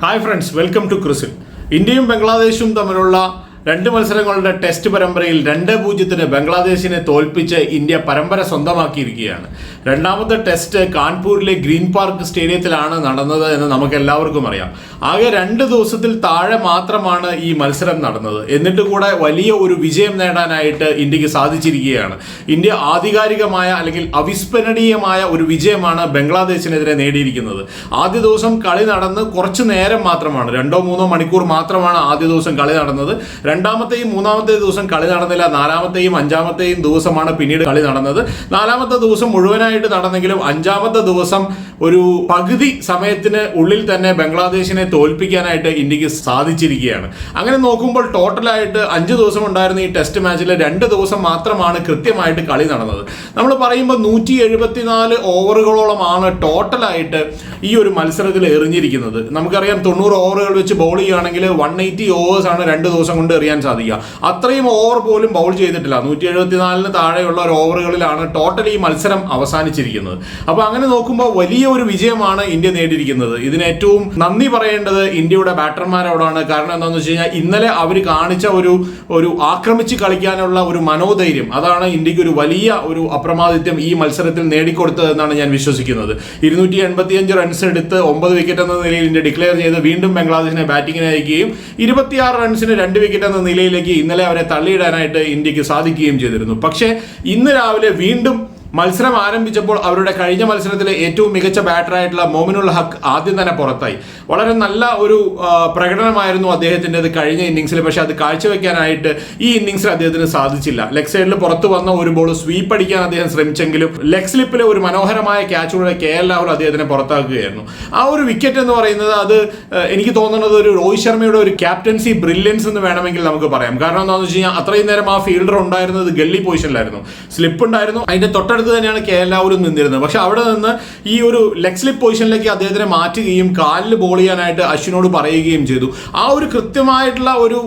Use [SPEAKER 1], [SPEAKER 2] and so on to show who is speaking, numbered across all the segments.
[SPEAKER 1] Hi friends welcome to ക്രിസിൽ ഇന്ത്യയും ബംഗ്ലാദേശും തമ്മിലുള്ള രണ്ട് മത്സരങ്ങളുടെ ടെസ്റ്റ് പരമ്പരയിൽ രണ്ട് പൂജ്യത്തിന് ബംഗ്ലാദേശിനെ തോൽപ്പിച്ച് ഇന്ത്യ പരമ്പര സ്വന്തമാക്കിയിരിക്കുകയാണ്. രണ്ടാമത്തെ ടെസ്റ്റ് കാൺപൂരിലെ ഗ്രീൻ പാർക്ക് സ്റ്റേഡിയത്തിലാണ് നടന്നത് എന്ന് നമുക്ക് എല്ലാവർക്കും അറിയാം. ആകെ രണ്ട് ദിവസത്തിൽ താഴെ മാത്രമാണ് ഈ മത്സരം നടന്നത്. എന്നിട്ട് കൂടെ വലിയ ഒരു വിജയം നേടാനായിട്ട് ഇന്ത്യയ്ക്ക് സാധിച്ചിരിക്കുകയാണ്. ഇന്ത്യ ആധികാരികമായ അല്ലെങ്കിൽ അവിസ്മരണീയമായ ഒരു വിജയമാണ് ബംഗ്ലാദേശിനെതിരെ നേടിയിരിക്കുന്നത്. ആദ്യ ദിവസം കളി നടന്ന് കുറച്ച് നേരം മാത്രമാണ് രണ്ടോ മൂന്നോ മണിക്കൂർ മാത്രമാണ് ആദ്യ ദിവസം കളി നടന്നത്. രണ്ടാമത്തെയും മൂന്നാമത്തെ ദിവസം കളി നടന്നില്ല. നാലാമത്തെയും അഞ്ചാമത്തെയും ദിവസമാണ് പിന്നീട് കളി നടന്നത്. നാലാമത്തെ ദിവസം മുഴുവനായിട്ട് നടന്നെങ്കിലും അഞ്ചാമത്തെ ദിവസം ഒരു പകുതി സമയത്തിന് ഉള്ളിൽ തന്നെ ബംഗ്ലാദേശിനെ തോൽപ്പിക്കാനായിട്ട് ഇന്ത്യയ്ക്ക് സാധിച്ചിരിക്കുകയാണ്. അങ്ങനെ നോക്കുമ്പോൾ ടോട്ടലായിട്ട് അഞ്ച് ദിവസം ഉണ്ടായിരുന്ന ഈ ടെസ്റ്റ് മാച്ചിൽ രണ്ട് ദിവസം മാത്രമാണ് കൃത്യമായിട്ട് കളി നടന്നത്. നമ്മൾ പറയുമ്പോൾ നൂറ്റി എഴുപത്തിനാല് ഓവറുകളോളമാണ് ടോട്ടലായിട്ട് ഈ ഒരു മത്സരത്തിൽ എറിഞ്ഞിരിക്കുന്നത്. നമുക്കറിയാം തൊണ്ണൂറ് ഓവറുകൾ വെച്ച് ബോൾ ചെയ്യുകയാണെങ്കിൽ വൺ എയ്റ്റി ഓവേഴ്സാണ് രണ്ട് ദിവസം കൊണ്ട് എറിയാൻ സാധിക്കുക. അത്രയും ഓവർ പോലും ബൗൾ ചെയ്തിട്ടില്ല. നൂറ്റി എഴുപത്തിനാലിന് താഴെയുള്ള ഒരു ഓവറുകളിലാണ് ടോട്ടലി ഈ മത്സരം അവസാനിച്ചിരിക്കുന്നത്. അപ്പോൾ അങ്ങനെ നോക്കുമ്പോൾ വലിയ ഒരു വിജയമാണ് ഇന്ത്യ നേടിയിരിക്കുന്നത്. ഇതിന് ഏറ്റവും നന്ദി പറയേണ്ടത് ഇന്ത്യയുടെ ബാറ്റർമാരോടാണ് കാരണം എന്താണെന്ന് വെച്ച് കഴിഞ്ഞാൽ ഇന്നലെ അവർ കാണിച്ച ഒരു ഒരു ആക്രമിച്ച് കളിക്കാനുള്ള ഒരു മനോധൈര്യം. അതാണ് ഇന്ത്യയ്ക്ക് ഒരു വലിയ ഒരു അപ്രമാദിത്യം ഈ മത്സരത്തിൽ നേടിക്കൊടുത്തതെന്നാണ് ഞാൻ വിശ്വസിക്കുന്നത്. ഇരുന്നൂറ്റി എൺപത്തിയഞ്ച് റൺസ് എടുത്ത് ഒമ്പത് വിക്കറ്റ് എന്ന നിലയിൽ ഇന്ത്യ ഡിക്ലെയർ ചെയ്ത് വീണ്ടും ബംഗ്ലാദേശിനെ ബാറ്റിങ്ങിന് അയക്കുകയും ഇരുപത്തിയാറ് റൺസിന് രണ്ട് വിക്കറ്റ് എന്ന നിലയിലേക്ക് ഇന്നലെ അവരെ തള്ളിയിടാനായിട്ട് ഇന്ത്യയ്ക്ക് സാധിക്കുകയും ചെയ്തിരുന്നു. പക്ഷേ ഇന്ന് രാവിലെ വീണ്ടും മത്സരം ആരംഭിച്ചപ്പോൾ അവരുടെ കഴിഞ്ഞ മത്സരത്തിലെ ഏറ്റവും മികച്ച ബാറ്ററായിട്ടുള്ള മോമിനുൽ ഹക്ക് ആദ്യം തന്നെ പുറത്തായി. വളരെ നല്ല ഒരു പ്രകടനമായിരുന്നു അദ്ദേഹത്തിന്റെത് കഴിഞ്ഞ ഇന്നിങ്സിൽ പക്ഷേ അത് കാഴ്ചവെക്കാനായിട്ട് ഈ ഇന്നിങ്സിൽ അദ്ദേഹത്തിന് സാധിച്ചില്ല. ലെഗ് സൈഡിൽ പുറത്തു വന്ന ഒരു ബോൾ സ്വീപ്പ് അടിക്കാൻ അദ്ദേഹം ശ്രമിച്ചെങ്കിലും ലെഗ് സ്ലിപ്പിലെ ഒരു മനോഹരമായ ക്യാച്ചിലൂടെ കെ എൽ രാഹുൽ അദ്ദേഹത്തിനെ പുറത്താക്കുകയായിരുന്നു. ആ ഒരു വിക്കറ്റ് എന്ന് പറയുന്നത് അത് എനിക്ക് തോന്നുന്നത് ഒരു രോഹിത് ശർമ്മയുടെ ഒരു ക്യാപ്റ്റൻസി ബ്രില്യൻസ് എന്ന് വേണമെങ്കിൽ നമുക്ക് പറയാം. കാരണം എന്താണെന്ന് വെച്ച് കഴിഞ്ഞാൽ അത്രയും നേരം ആ ഫീൽഡർ ഉണ്ടായിരുന്നത് ഗള്ളി പൊസിഷനിലായിരുന്നു സ്ലിപ്പ് ഉണ്ടായിരുന്നു. അതിന്റെ തൊട്ടടുത്ത് തന്നെയാണ് കെ രാഹുലും നിന്നിരുന്നത്. പക്ഷെ അവിടെ നിന്ന് ഈ ഒരു ലെഗ് സ്ലിപ്പ് പൊസിഷനിലേക്ക് അദ്ദേഹത്തിനെ മാറ്റുകയും കാലിൽ ബോൾ ചെയ്യാനായിട്ട് അശ്വിനോട് പറയുകയും ചെയ്തു. ആ ഒരു കൃത്യമായിട്ടുള്ള ഒരു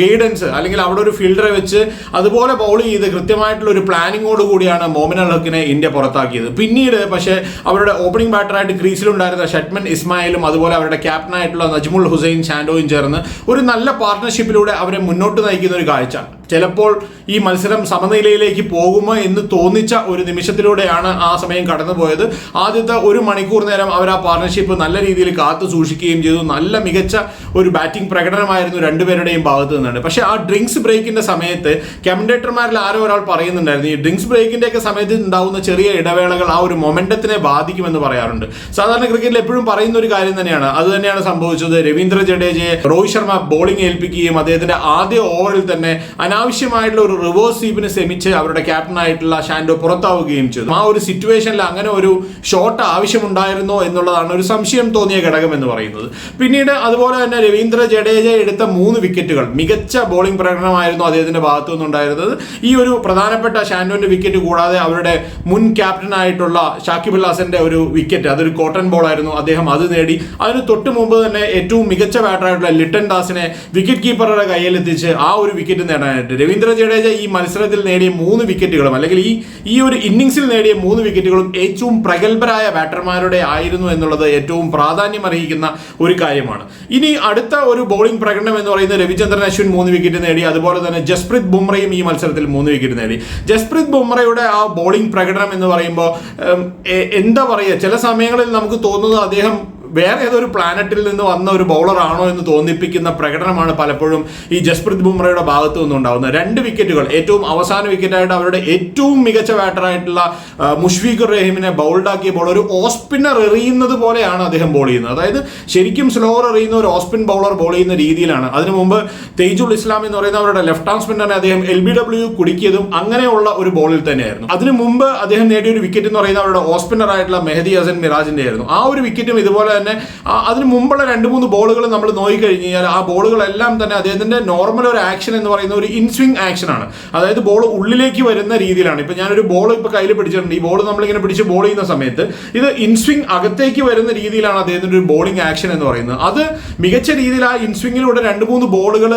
[SPEAKER 1] ഗൈഡൻസ് അല്ലെങ്കിൽ അവിടെ ഒരു ഫീൽഡറെ വെച്ച് അതുപോലെ ബോൾ ചെയ്ത് കൃത്യമായിട്ടുള്ള ഒരു പ്ലാനിങ്ങോട് കൂടിയാണ് മോമിൻ അൽ ഹക്കിനെ ഇന്ത്യ പുറത്താക്കിയത്. പിന്നീട് പക്ഷേ അവരുടെ ഓപ്പണിംഗ് ബാറ്ററായിട്ട് ക്രീസിലുണ്ടായിരുന്ന ഷട്ട്മൻ ഇസ്മായിലും അതുപോലെ അവരുടെ ക്യാപ്റ്റനായിട്ടുള്ള നജ്മുൽ ഹുസൈൻ ഷാൻഡോയും ചേർന്ന് ഒരു നല്ല പാർട്ട്ണർഷിപ്പിലൂടെ അവരെ മുന്നോട്ട് നയിക്കുന്ന ഒരു കാഴ്ച. ചിലപ്പോൾ ഈ മത്സരം സമനിലയിലേക്ക് പോകുമോ എന്ന് തോന്നിച്ച ഒരു നിമിഷത്തിലൂടെയാണ് ആ സമയം കടന്നുപോയത്. ആദ്യത്തെ ഒരു മണിക്കൂർ നേരം അവർ ആ പാർട്ണർഷിപ്പ് നല്ല രീതിയിൽ കാത്തു സൂക്ഷിക്കുകയും ചെയ്തു. നല്ല മികച്ച ഒരു ബാറ്റിംഗ് പ്രകടനമായിരുന്നു രണ്ടുപേരുടെയും ഭാഗത്ത് നിന്നാണ്. പക്ഷേ ആ ഡ്രിങ്ക്സ് ബ്രേക്കിന്റെ സമയത്ത് കമന്റേറ്റർമാരിൽ ആരോ ഒരാൾ പറയുന്നുണ്ടായിരുന്നു ഈ ഡ്രിങ്ക്സ് ബ്രേക്കിന്റെ ഒക്കെ സമയത്ത് ഉണ്ടാവുന്ന ചെറിയ ഇടവേളകൾ ആ ഒരു മൊമെന്റത്തിനെ ബാധിക്കുമെന്ന് പറയാറുണ്ട്. സാധാരണ ക്രിക്കറ്റിൽ എപ്പോഴും പറയുന്ന ഒരു കാര്യം തന്നെയാണ്. അത് തന്നെയാണ് സംഭവിച്ചത്. രവീന്ദ്ര ജഡേജയെ രോഹിത് ശർമ്മ ബോളിംഗ് ഏൽപ്പിക്കുകയും അദ്ദേഹത്തിന്റെ ആദ്യ ഓവറിൽ തന്നെ അനാവശ്യമായിട്ടുള്ള ഒരു റിവേഴ്സ് സ്വീപ്പിന് ശ്രമിച്ച് അവരുടെ ക്യാപ്റ്റനായിട്ടുള്ള ഷാൻഡോ പുറത്താവുകയും ചെയ്തു. ആ ഒരു സിറ്റുവേഷനിൽ അങ്ങനെ ഒരു ഷോട്ട് ആവശ്യമുണ്ടായിരുന്നോ എന്നുള്ളതാണ് ഒരു സംശയം തോന്നിയ ഘടകം എന്ന് പറയുന്നത്. പിന്നീട് അതുപോലെ തന്നെ രവീന്ദ്ര ജഡേജ എടുത്ത മൂന്ന് വിക്കറ്റുകൾ മികച്ച ബോളിംഗ് പ്രകടനമായിരുന്നു അദ്ദേഹത്തിന്റെ ഭാഗത്തു നിന്നുണ്ടായിരുന്നത്. ഈ ഒരു പ്രധാനപ്പെട്ട ഷാൻഡോന്റെ വിക്കറ്റ് കൂടാതെ അവരുടെ മുൻ ക്യാപ്റ്റനായിട്ടുള്ള ഷാക്കിബ് അൽ ഒരു വിക്കറ്റ് അതൊരു കോട്ടൺ ബോൾ ആയിരുന്നു അദ്ദേഹം അത് നേടി. അതിന് തൊട്ട് മുമ്പ് തന്നെ ഏറ്റവും മികച്ച ബാറ്ററായിട്ടുള്ള ലിട്ടൻ ദാസിനെ വിക്കറ്റ് കീപ്പറുടെ കയ്യിലെത്തിച്ച് ആ ഒരു വിക്കറ്റ് നേടാനായിട്ട് രവീന്ദ്ര ജഡേജ ഈ മത്സരത്തിൽ നേടിയ മൂന്ന് വിക്കറ്റുകളും അല്ലെങ്കിൽ ഈ ഈ ഒരു ഇന്നിംഗ്സിൽ നേടിയ മൂന്ന് വിക്കറ്റുകളും ഏറ്റവും പ്രഗത്ഭരായ ബാറ്റർമാരുടെ ആയിരുന്നു എന്നുള്ളത് ഏറ്റവും പ്രാധാന്യം അർഹിക്കുന്ന ഒരു കാര്യമാണ്. ഇനി അടുത്ത ഒരു ബോളിംഗ് പ്രകടനം എന്ന് പറയുന്നത് രവിചന്ദ്രൻ അശ്വിൻ മൂന്ന് വിക്കറ്റ് നേടി അതുപോലെ തന്നെ ജസ്പ്രീത് ബുംറയും ഈ മത്സരത്തിൽ മൂന്ന് വിക്കറ്റ് നേടി. ജസ്പ്രീത് ബുംറയുടെ ആ ബോളിംഗ് പ്രകടനം എന്ന് പറയുമ്പോൾ എന്താ പറയുക? ചില സമയങ്ങളിൽ നമുക്ക് തോന്നുന്നത് അദ്ദേഹം വേറെ ഏതൊരു പ്ലാനറ്റിൽ നിന്ന് വന്ന ഒരു ബൗളർ ആണോ എന്ന് തോന്നിപ്പിക്കുന്ന പ്രകടനമാണ് പലപ്പോഴും ഈ ജസ്പ്രീത് ബുംറയുടെ ഭാഗത്തു നിന്നുണ്ടാവുന്നത് രണ്ട് വിക്കറ്റുകൾ ഏറ്റവും അവസാന വിക്കറ്റായിട്ട് അവരുടെ ഏറ്റവും മികച്ച ബാറ്ററായിട്ടുള്ള മുഷ്ഫീഖുർ റഹീമിനെ ബൗൾഡാക്കിയ ബോൾ ഒരു ഓസ്പിന്നർ എറിയുന്നത് പോലെയാണ് അദ്ദേഹം ബോൾ ചെയ്യുന്നത്. അതായത് ശരിക്കും സ്ലോവർ എറിയുന്ന ഒരു ഓസ്പിൻ ബൗളർ ബോൾ ചെയ്യുന്ന രീതിയിലാണ്. അതിനു മുമ്പ് തേജുൽ ഇസ്ലാം എന്ന് പറയുന്ന അവരുടെ ലെഫ്റ്റ് ഹാൻഡ് സ്പിന്നറിനെ അദ്ദേഹം എൽ ബി ഡബ്ല്യു കുടിക്കിയതും അങ്ങനെയുള്ള ഒരു ബോളിൽ തന്നെയായിരുന്നു. അതിനു മുമ്പ് അദ്ദേഹം നേടിയ ഒരു വിക്കറ്റ് എന്ന് പറയുന്ന അവരുടെ ഓസ്പിന്നർ ആയിട്ടുള്ള മെഹദി ഹസൻ മിറാജിന്റെ ആയിരുന്നു ആ ഒരു വിക്കറ്റും ഇതുപോലെ തന്നെ അതിന് മുമ്പുള്ള രണ്ട് മൂന്ന് ബോളുകൾ നമ്മൾ നോക്കിക്കഴിഞ്ഞ് കഴിഞ്ഞാൽ ആ ബോളുകളെല്ലാം തന്നെ അദ്ദേഹത്തിന്റെ നോർമൽ ഒരു ആക്ഷൻ എന്ന് പറയുന്ന ഒരു ഇൻസ്വിംഗ് ആക്ഷനാണ് അതായത് ബോൾ ഉള്ളിലേക്ക് വരുന്ന രീതിയിലാണ്. ഇപ്പൊ ഞാനൊരു ബോൾ ഇപ്പൊ കയ്യിൽ പിടിച്ചിട്ടുണ്ട്. ഈ ബോൾ നമ്മളിങ്ങനെ പിടിച്ച് ബോൾ ചെയ്യുന്ന സമയത്ത് ഇത് ഇൻസ്വിംഗ് അകത്തേക്ക് വരുന്ന രീതിയിലാണ് അദ്ദേഹത്തിന്റെ ഒരു ബോളിംഗ് ആക്ഷൻ എന്ന് പറയുന്നത്. അത് മികച്ച രീതിയിൽ ആ ഇൻസ്വിങ്ങിലൂടെ രണ്ട് മൂന്ന് ബോളുകൾ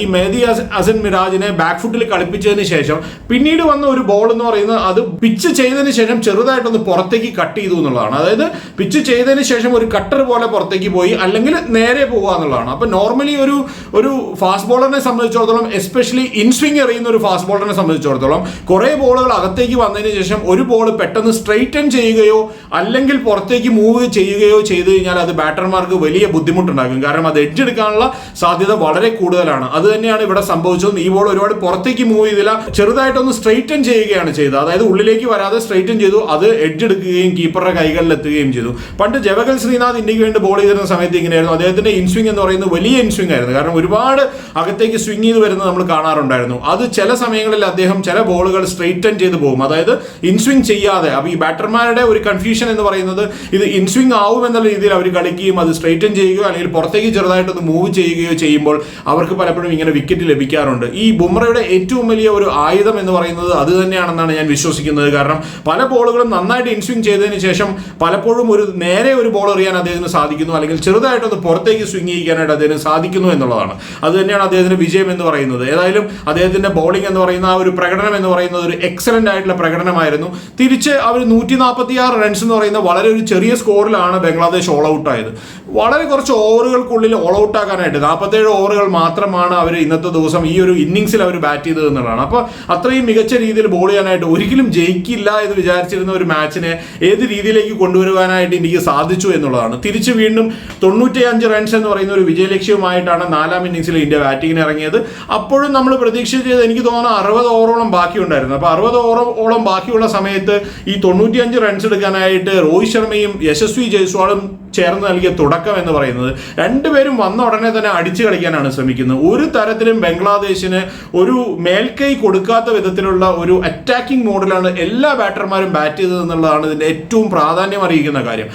[SPEAKER 1] ഈ മേദി അസൻ മിരാജിനെ ബാക്ക് ഫുട്ടിൽ കളിപ്പിച്ചതിന് ശേഷം പിന്നീട് വന്ന ഒരു ബോൾ എന്ന് പറയുന്നത് അത് പിച്ച് ചെയ്തതിന് ശേഷം ചെറുതായിട്ടൊന്ന് പുറത്തേക്ക് കട്ട് ചെയ്തു എന്നുള്ളതാണ്. അതായത് പിച്ച് ചെയ്തതിന് ശേഷം ഒരു കട്ടർ പോലെ പുറത്തേക്ക് പോയി അല്ലെങ്കിൽ നേരെ പോകുക എന്നുള്ളതാണ്. അപ്പൊ നോർമലി ഒരു ഒരു ഫാസ്റ്റ് ബോളറിനെ സംബന്ധിച്ചിടത്തോളം എസ്പെഷ്യലി ഇൻ സ്വിംഗ് എറിയുന്ന ഒരു ഫാസ്റ്റ് ബോളറിനെ സംബന്ധിച്ചിടത്തോളം കുറേ ബോളുകൾ അകത്തേക്ക് വന്നതിന് ശേഷം ഒരു ബോൾ പെട്ടെന്ന് സ്ട്രെയിറ്റൻ ചെയ്യുകയോ അല്ലെങ്കിൽ പുറത്തേക്ക് മൂവ് ചെയ്യുകയോ ചെയ്തു കഴിഞ്ഞാൽ അത് ബാറ്റർമാർക്ക് വലിയ ബുദ്ധിമുട്ടുണ്ടാകും. കാരണം അത് എഡ്ജ് എടുക്കാനുള്ള സാധ്യത വളരെ കൂടുതലാണ്. അത് തന്നെയാണ് ഇവിടെ സംഭവിച്ചത്. ഈ ബോൾ ഒരുപാട് പുറത്തേക്ക് മൂവ് ചെയ്തില്ല. ചെറുതായിട്ടൊന്ന് സ്ട്രെയിറ്റൻ ചെയ്യുകയാണ് ചെയ്തത്. അതായത് ഉള്ളിലേക്ക് വരാതെ സ്ട്രെയിറ്റൻ ചെയ്തു. അത് എഡ്ജ് എടുക്കുകയും കീപ്പറുടെ കൈകളിൽ എത്തുകയും ചെയ്തു. പണ്ട് ജവഗൽ ശ്രീനാഥ് ഇന്ത്യയ്ക്ക് വേണ്ടി ബോൾ ചെയ്തിരുന്ന സമയത്ത് ഇങ്ങനെയായിരുന്നു. അദ്ദേഹത്തിന്റെ ഇൻസ്വിംഗ് എന്ന് പറയുന്നത് വലിയ ഇൻസ്വിംഗ് ആയിരുന്നു. കാരണം ഒരുപാട് അകത്തേക്ക് സ്വിംഗ് ചെയ്ത് വരുന്നത് നമ്മൾ കാണാറുണ്ടായിരുന്നു. അത് ചില സമയങ്ങളിൽ അദ്ദേഹം ചില ബോളുകൾ സ്ട്രെയിറ്റൻ ചെയ്ത് പോകും. അതായത് ഇൻസ്വിംഗ് ചെയ്യാതെ. അപ്പോൾ ഈ ബാറ്റർമാരുടെ ഒരു കൺഫ്യൂഷൻ എന്ന് പറയുന്നത് ഇത് ഇൻസ്വിംഗ് ആവും എന്നുള്ള രീതിയിൽ അവർ കളിക്കുകയും അത് സ്ട്രെയിറ്റൻ ചെയ്യുകയോ അല്ലെങ്കിൽ പുറത്തേക്ക് ചെറുതായിട്ടൊന്ന് മൂവ് ചെയ്യുകയോ ചെയ്യുമ്പോൾ അവർക്ക് പലപ്പോഴും ഇങ്ങനെ വിക്കറ്റ് ലഭിക്കാറുണ്ട്. ഈ ബുംറയുടെ ഏറ്റവും വലിയ ഒരു ആയുധം എന്ന് പറയുന്നത് അത് തന്നെയാണെന്നാണ് ഞാൻ വിശ്വസിക്കുന്നത്. കാരണം പല ബോളുകളും നന്നായിട്ട് ഇൻസ്വിംഗ് ചെയ്തതിന് ശേഷം പലപ്പോഴും ഒരു നേരെ ഒരു ബോൾ എറിയാൻ അദ്ദേഹത്തിന് സാധിക്കുന്നു അല്ലെങ്കിൽ ചെറുതായിട്ടൊന്ന് പുറത്തേക്ക് സ്വിങ് ചെയ്യിക്കാനായിട്ട് അദ്ദേഹത്തിന് സാധിക്കുന്നു എന്നുള്ളതാണ്. അത് തന്നെയാണ് അദ്ദേഹത്തിന്റെ വിജയം എന്ന് പറയുന്നത്. ഏതായാലും അദ്ദേഹത്തിന്റെ ബോളിംഗ് എന്ന് പറയുന്ന ആ ഒരു പ്രകടനം എന്ന് പറയുന്നത് ഒരു എക്സലന്റ് ആയിട്ടുള്ള പ്രകടനമായിരുന്നു. തിരിച്ച് അവർ നൂറ്റി നാൽപ്പത്തി ആറ് റൺസ് എന്ന് പറയുന്ന വളരെ ഒരു ചെറിയ സ്കോറിലാണ് ബംഗ്ലാദേശ് ഓൾ ഔട്ട് ആയത്. വളരെ കുറച്ച് ഓവറുകൾക്കുള്ളിൽ ഓൾ ഔട്ട് ആക്കാനായിട്ട് നാൽപ്പത്തേഴ് ഓവറുകൾ മാത്രമാണ് അവർ ഇന്നത്തെ ദിവസം ഈ ഒരു ഇന്നിങ്സിൽ അവർ ബാറ്റ് ചെയ്തത് എന്നുള്ളതാണ്. അപ്പോൾ അത്രയും മികച്ച രീതിയിൽ ബോൾ ചെയ്യാനായിട്ട് ഒരിക്കലും ജയിക്കില്ല എന്ന് വിചാരിച്ചിരുന്ന ഒരു മാച്ചിനെ ഏത് രീതിയിലേക്ക് കൊണ്ടുവരുവാനായിട്ട് ഇന്ത്യയ്ക്ക് സാധിച്ചു എന്നുള്ളതാണ്. തിരിച്ച് വീണ്ടും തൊണ്ണൂറ്റി അഞ്ച് റൺസ് എന്ന് പറയുന്ന ഒരു വിജയലക്ഷ്യവുമായിട്ടാണ് നാലാം ഇന്നിങ്സിൽ ഇന്ത്യ ബാറ്റിങ്ങിന് ഇറങ്ങിയത്. അപ്പോഴും നമ്മൾ പ്രതീക്ഷിച്ചത് എനിക്ക് തോന്നുന്നു അറുപത് ഓവറോളം ബാക്കിയുണ്ടായിരുന്നു. അപ്പോൾ അറുപത് ഓവറോളം ബാക്കിയുള്ള സമയത്ത് ഈ തൊണ്ണൂറ്റിയഞ്ച് റൺസ് എടുക്കാനായിട്ട് രോഹിത് ശർമ്മയും യശസ്വി ജയ്സ്വാളും ചേർന്ന് നൽകിയ തുടക്കം എന്ന് പറയുന്നത്. രണ്ടുപേരും വന്ന ഉടനെ തന്നെ അടിച്ചു കളിക്കാനാണ് ശ്രമിക്കുന്നത്. ഒരു തരത്തിലും ബംഗ്ലാദേശിന് ഒരു മേൽക്കൈ കൊടുക്കാത്ത വിധത്തിലുള്ള ഒരു അറ്റാക്കിംഗ് മോഡിലാണ് എല്ലാ ബാറ്റർമാരും ബാറ്റ് ചെയ്തത് എന്നുള്ളതാണ് ഇതിന്റെ ഏറ്റവും പ്രാധാന്യം അറിയിക്കുന്ന കാര്യം.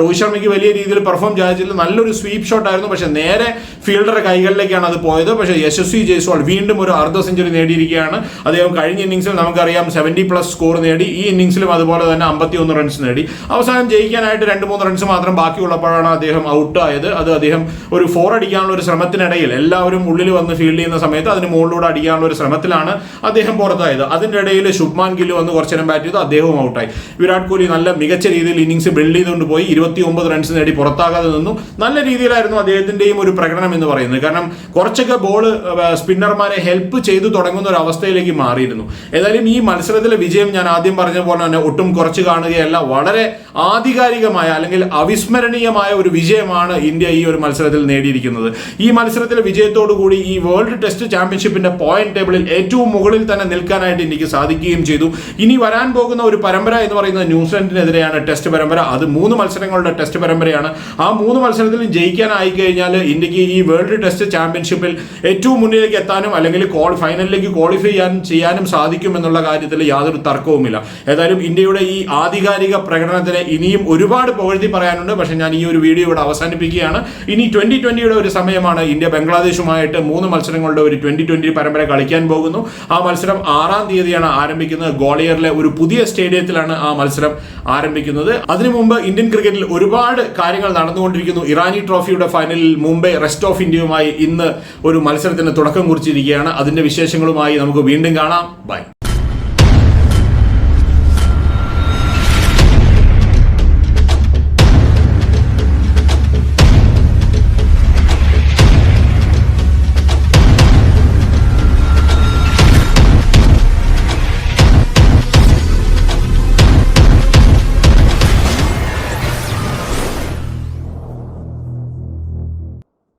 [SPEAKER 1] രോഹിത് ശർമ്മയ്ക്ക് വലിയ രീതിയിൽ പെർഫോം ചെയ്തില്ല നല്ലൊരു സ്വീപ്പ് ഷോട്ട് ആയിരുന്നു. പക്ഷേ നേരെ ഫീൽഡറുടെ കൈകളിലേക്കാണ് അത് പോയത്. പക്ഷേ യശസ്വി ജയ്സ്വാൾ വീണ്ടും ഒരു അർദ്ധ സെഞ്ചുറി നേടിയിരിക്കുകയാണ്. അദ്ദേഹം കഴിഞ്ഞ ഇന്നിംഗ്സിൽ നമുക്കറിയാം സെവന്റി പ്ലസ് സ്കോർ നേടി. ഈ ഇന്നിംഗ്സിലും അതുപോലെ തന്നെ അമ്പത്തി ഒന്ന് റൺസ് നേടി. അവസാനം ജയിക്കാനായിട്ട് രണ്ട് മൂന്ന് റൺസ് മാത്രം ബാക്കിയുള്ളപ്പോഴാണ് അദ്ദേഹം ഔട്ട് ഔട്ടായത്. അത് അദ്ദേഹം ഒരു ഫോർ അടിക്കാനുള്ള ഒരു ശ്രമത്തിനിടയിൽ എല്ലാവരും ഉള്ളിൽ വന്ന് ഫീൽഡ് ചെയ്യുന്ന സമയത്ത് അതിന് മുകളിലൂടെ അടിക്കാനുള്ള ഒരു ശ്രമത്തിലാണ് അദ്ദേഹം പുറത്തായത്. അതിന്റെ ഇടയിൽ ശുഭ്മാൻ ഗില്ല് വന്ന് കുറച്ചു നേരം ബാറ്റ് ചെയ്തു. അദ്ദേഹവും ഔട്ടായി. വിരാട് കോഹ്ലി നല്ല മികച്ച രീതിയിൽ ഇന്നിംഗ്സ് ബിൽഡ് ചെയ്തുകൊണ്ട് പോയി. ഇരുപത്തി ഒമ്പത് റൺസ് നേടി പുറത്താകാതെ നിന്നു. നല്ല രീതിയിലായിരുന്നു അദ്ദേഹത്തിന്റെയും ഒരു പ്രകടനം എന്ന് പറയുന്നത്. കാരണം കുറച്ചൊക്കെ ബോൾ സ്പിന്നർമാരെ ഹെൽപ്പ് ചെയ്തു തുടങ്ങുന്ന ഒരു അവസ്ഥയിലേക്ക് മാറിയിരുന്നു. ഏതായാലും ഈ മത്സരത്തിലെ വിജയം ഞാൻ ആദ്യം പറഞ്ഞ പോലെ തന്നെ ഒട്ടും കുറച്ച് കാണുകയല്ല. വളരെ ആധികാരികമായ അല്ലെങ്കിൽ അവിസ്മരണീയമായ ഒരു വിജയമാണ് ഇന്ത്യ ഈ ഒരു മത്സരത്തിൽ നേടിയിരിക്കുന്നത്. ഈ മത്സരത്തിലെ വിജയത്തോടു കൂടി ഈ വേൾഡ് ടെസ്റ്റ് ചാമ്പ്യൻഷിപ്പിന്റെ പോയിന്റ് ടേബിളിൽ ഏറ്റവും മുകളിൽ തന്നെ നിൽക്കാനായിട്ട് ഇന്ത്യയ്ക്ക് സാധിക്കുകയും ചെയ്തു. ഇനി വരാൻ പോകുന്ന ഒരു പരമ്പര എന്ന് പറയുന്നത് ന്യൂസിലൻഡിനെതിരെയാണ് ടെസ്റ്റ് പരമ്പര. അത് മൂന്ന് മത്സരങ്ങളുടെ ടെസ്റ്റ് പരമ്പരയാണ്. ആ മൂന്ന് മത്സരത്തിലും ജയിക്കാനായി കഴിഞ്ഞാൽ ഇന്ത്യയ്ക്ക് ഈ വേൾഡ് ടെസ്റ്റ് ചാമ്പ്യൻഷിപ്പിൽ ഏറ്റവും മുന്നിലേക്ക് എത്താനും അല്ലെങ്കിൽ ക്വാളി ഫൈനലിലേക്ക് ക്വാളിഫൈ ചെയ്യാനും സാധിക്കും എന്നുള്ള കാര്യത്തിൽ യാതൊരു തർക്കവുമില്ല. ഏതായാലും ഇന്ത്യയുടെ ഈ ആധികാരിക പ്രകടനത്തിന് ഇനിയും ഒരുപാട് പുകഴ്ത്തി പറയാനുണ്ട്. പക്ഷേ ഞാൻ ഈ ഒരു വീഡിയോ ഇവിടെ അവസാനിപ്പിക്കുകയാണ്. ഇനി ട്വന്റി ട്വന്റിയുടെ ഒരു സമയമാണ് ഇന്ത്യ ബംഗ്ലാദേശുമായിട്ട് മൂന്ന് മത്സരങ്ങളുടെ ഒരു ട്വന്റി ട്വന്റി പരമ്പര കളിക്കാൻ പോകുന്നു. ആ മത്സരം ആറാം തീയതിയാണ് ആരംഭിക്കുന്നത്. ഗോളിയറിലെ ഒരു പുതിയ സ്റ്റേഡിയത്തിലാണ് ആ മത്സരം ആരംഭിക്കുന്നത്. അതിനു മുമ്പ് ഇന്ത്യൻ ക്രിക്കറ്റിൽ ഒരുപാട് കാര്യങ്ങൾ നടന്നുകൊണ്ടിരിക്കുന്നു. ഇറാനി ട്രോഫിയുടെ ഫൈനലിൽ മുംബൈ റെസ്റ്റ് ഓഫ് ഇന്ത്യയുമായി ഇന്ന് ഒരു മത്സരത്തിന് തുടക്കം കുറിച്ചിരിക്കുകയാണ്. അതിന്റെ വിശേഷങ്ങളുമായി നമുക്ക് വീണ്ടും കാണാം. ബൈ